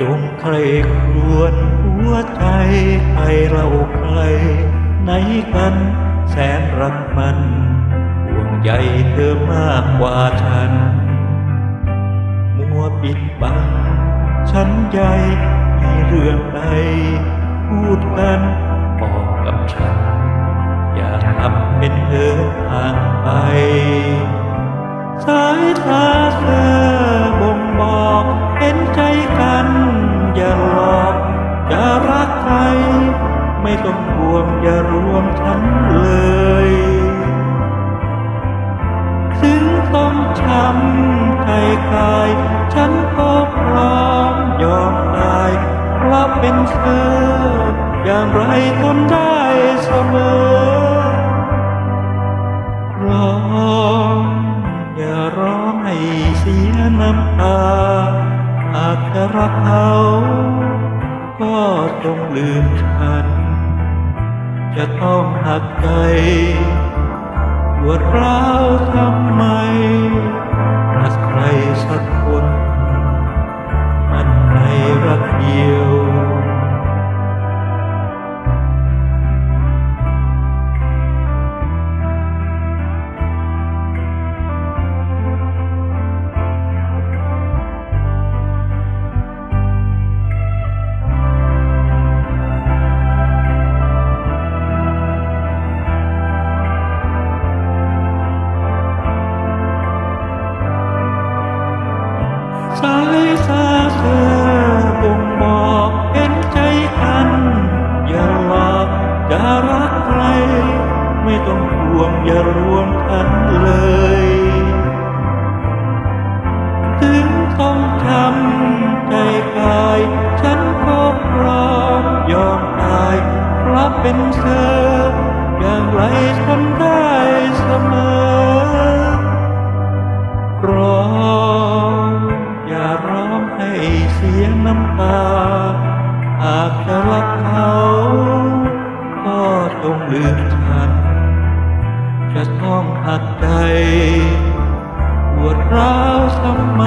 จงใครควนหัวใจใครเราใครไหนกันแสนรักมันห่วงใยเธอมากกว่าฉัน มัวปิดบังฉันใหญ่ ไม่ต้องห่วงอย่ารวมฉันเลย ถึงต้องช้ำใจกาย ฉันก็พร้อมยอมตายเพราะเป็นเธออย่างไรทนได้เสมอร้องอย่าร้องให้เสียน้ำตาหากจะรักเขาก็จงลืมฉัน จะต้องหักใจปวดร้าวทำไม เป็นเธอ อย่างไรทนได้เสมอร้องอย่าร้องให้เสียงน้ำตา หากจะรักเขา ก็จงลืมฉัน จะต้องหักใจปวดร้าวทำไม